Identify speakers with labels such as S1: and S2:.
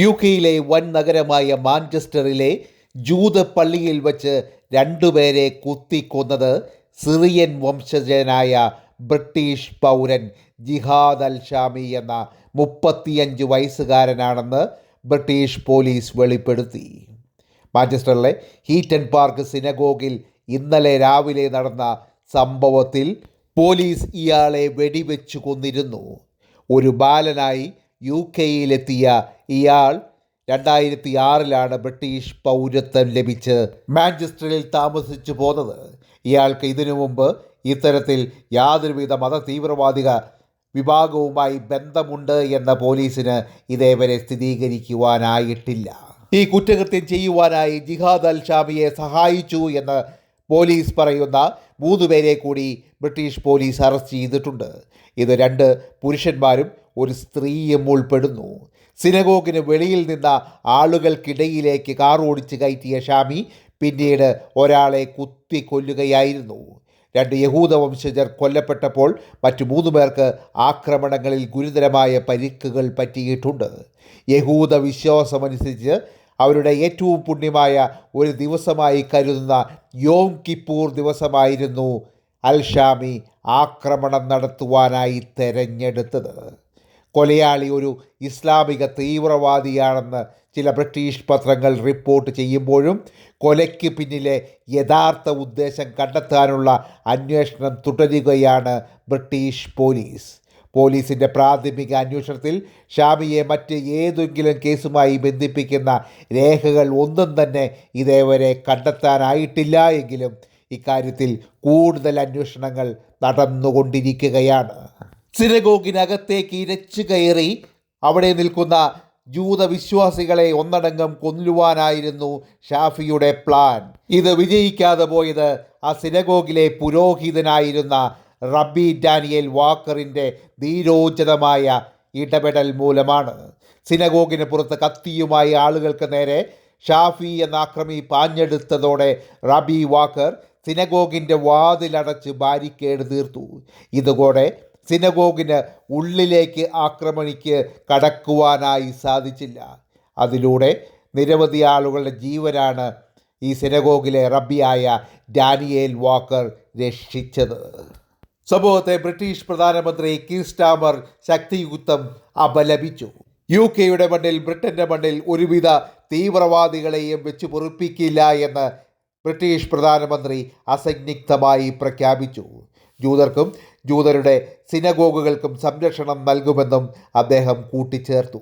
S1: U കെയിലെ വൻ നഗരമായ മാഞ്ചസ്റ്ററിലെ ജൂത പള്ളിയിൽ വച്ച് രണ്ടുപേരെ കുത്തിക്കൊന്നത് സിറിയൻ വംശജനായ ബ്രിട്ടീഷ് പൗരൻ ജിഹാദ് അൽ ഷാമി എന്ന മുപ്പത്തിയഞ്ച് വയസ്സുകാരനാണെന്ന് ബ്രിട്ടീഷ് പോലീസ് വെളിപ്പെടുത്തി. മാഞ്ചസ്റ്ററിലെ ഹീറ്റൻ പാർക്ക് സിനഗോഗിൽ ഇന്നലെ രാവിലെ നടന്ന സംഭവത്തിൽ പോലീസ് ഇയാളെ വെടിവെച്ചു കൊന്നിരുന്നു. ഒരു ബാലനായി യു കെയിലെത്തിയ ഇയാൾ രണ്ടായിരത്തി ആറിലാണ് ബ്രിട്ടീഷ് പൗരത്വം ലഭിച്ച് മാഞ്ചസ്റ്ററിൽ താമസിച്ചു പോന്നത്. ഇയാൾക്ക് ഇതിനു മുമ്പ് ഇത്തരത്തിൽ യാതൊരുവിധ മത തീവ്രവാദിക വിഭാഗവുമായി ബന്ധമുണ്ട് എന്ന പോലീസിന് ഇതേവരെ സ്ഥിരീകരിക്കുവാനായിട്ടില്ല. ഈ കുറ്റകൃത്യം ചെയ്യുവാനായി ജിഹാദ് അൽ ഷാമിയെ സഹായിച്ചു എന്ന് പോലീസ് പറയുന്ന മൂന്ന് പേരെ കൂടി ബ്രിട്ടീഷ് പോലീസ് അറസ്റ്റ് ചെയ്തിട്ടുണ്ട്. ഇത് രണ്ട് പുരുഷന്മാരും ഒരു സ്ത്രീയും ഉൾപ്പെടുന്നു. സിനഗോഗിന് വെളിയിൽ നിന്ന ആളുകൾക്കിടയിലേക്ക് കാർ ഓടിച്ച് കയറ്റിയ ഷാമി പിന്നീട് ഒരാളെ കുത്തി കൊല്ലുകയായിരുന്നു. രണ്ട് യഹൂദ വംശജർ കൊല്ലപ്പെട്ടപ്പോൾ മറ്റു മൂന്ന് പേർക്ക് ആക്രമണങ്ങളിൽ ഗുരുതരമായ പരിക്കുകൾ പറ്റിയിട്ടുണ്ട്. യഹൂദ വിശ്വാസമനുസരിച്ച് അവരുടെ ഏറ്റവും പുണ്യമായ ഒരു ദിവസമായി കരുതുന്ന യോം കിപ്പൂർ ദിവസമായിരുന്നു അൽഷാമി ആക്രമണം നടത്തുവാനായി തെരഞ്ഞെടുത്തത്. കൊലയാളി ഒരു ഇസ്ലാമിക തീവ്രവാദിയാണെന്ന് ചില ബ്രിട്ടീഷ് പത്രങ്ങൾ റിപ്പോർട്ട് ചെയ്യുമ്പോഴും കൊലയ്ക്ക് പിന്നിലെ യഥാർത്ഥ ഉദ്ദേശം കണ്ടെത്താനുള്ള അന്വേഷണം തുടരുകയാണ് ബ്രിട്ടീഷ് പോലീസ്. പോലീസിന്റെ പ്രാഥമിക അന്വേഷണത്തിൽ ഷാമിയെ മറ്റ് ഏതെങ്കിലും കേസുമായി ബന്ധിപ്പിക്കുന്ന രേഖകൾ ഒന്നും തന്നെ ഇതേവരെ കണ്ടെത്താനായിട്ടില്ല എങ്കിലും ഇക്കാര്യത്തിൽ കൂടുതൽ അന്വേഷണങ്ങൾ നടന്നുകൊണ്ടിരിക്കുകയാണ്. സിനഗോഗിനകത്തേക്ക് ഇരച്ചു കയറി അവിടെ നിൽക്കുന്ന ജൂതവിശ്വാസികളെ ഒന്നടങ്കം കൊല്ലുവാനായിരുന്നു ഷാഫിയുടെ പ്ലാൻ. ഇത് വിജയിക്കാതെ പോയത് ആ സിനഗോഗിലെ പുരോഹിതനായിരുന്ന റബ്ബി ഡാനിയേൽ വാക്കറിന്റെ ധീരോചിതമായ ഇടപെടൽ മൂലമാണ്. സിനഗോഗിന് പുറത്ത് കത്തിയുമായി ആളുകൾക്ക് നേരെ ഷാഫി എന്ന ആക്രമി പാഞ്ഞെടുത്തതോടെ റബി വാക്കർ സിനഗോഗിന്റെ വാതിലടച്ച് ബാരിക്കേഡ് തീർത്തു. ഇതുകൂടെ സിനഗോഗിന് ഉള്ളിലേക്ക് ആക്രമണിക്ക് കടക്കുവാനായി സാധിച്ചില്ല. അതിലൂടെ നിരവധി ആളുകളുടെ ജീവനാണ് ഈ സിനഗോഗിലെ റബ്ബിയായ ഡാനിയേൽ വാക്കർ രക്ഷിച്ചത്. സംഭവത്തെ ബ്രിട്ടീഷ് പ്രധാനമന്ത്രി കീർസ്റ്റാമർ ശക്തിയുക്തം അപലപിച്ചു. യു കെയുടെ മണ്ണിൽ ബ്രിട്ടന്റെ മണ്ണിൽ ഒരുവിധ തീവ്രവാദികളെയും വെച്ച് പൊറുപ്പിക്കില്ല എന്ന് ബ്രിട്ടീഷ് പ്രധാനമന്ത്രി അസന്നിഗ്ധമായി പ്രഖ്യാപിച്ചു. ജൂതർക്കും ജൂതരുടെ സിനഗോഗുകൾക്കും സംരക്ഷണം നൽകുമെന്നും അദ്ദേഹം കൂട്ടിച്ചേർത്തു.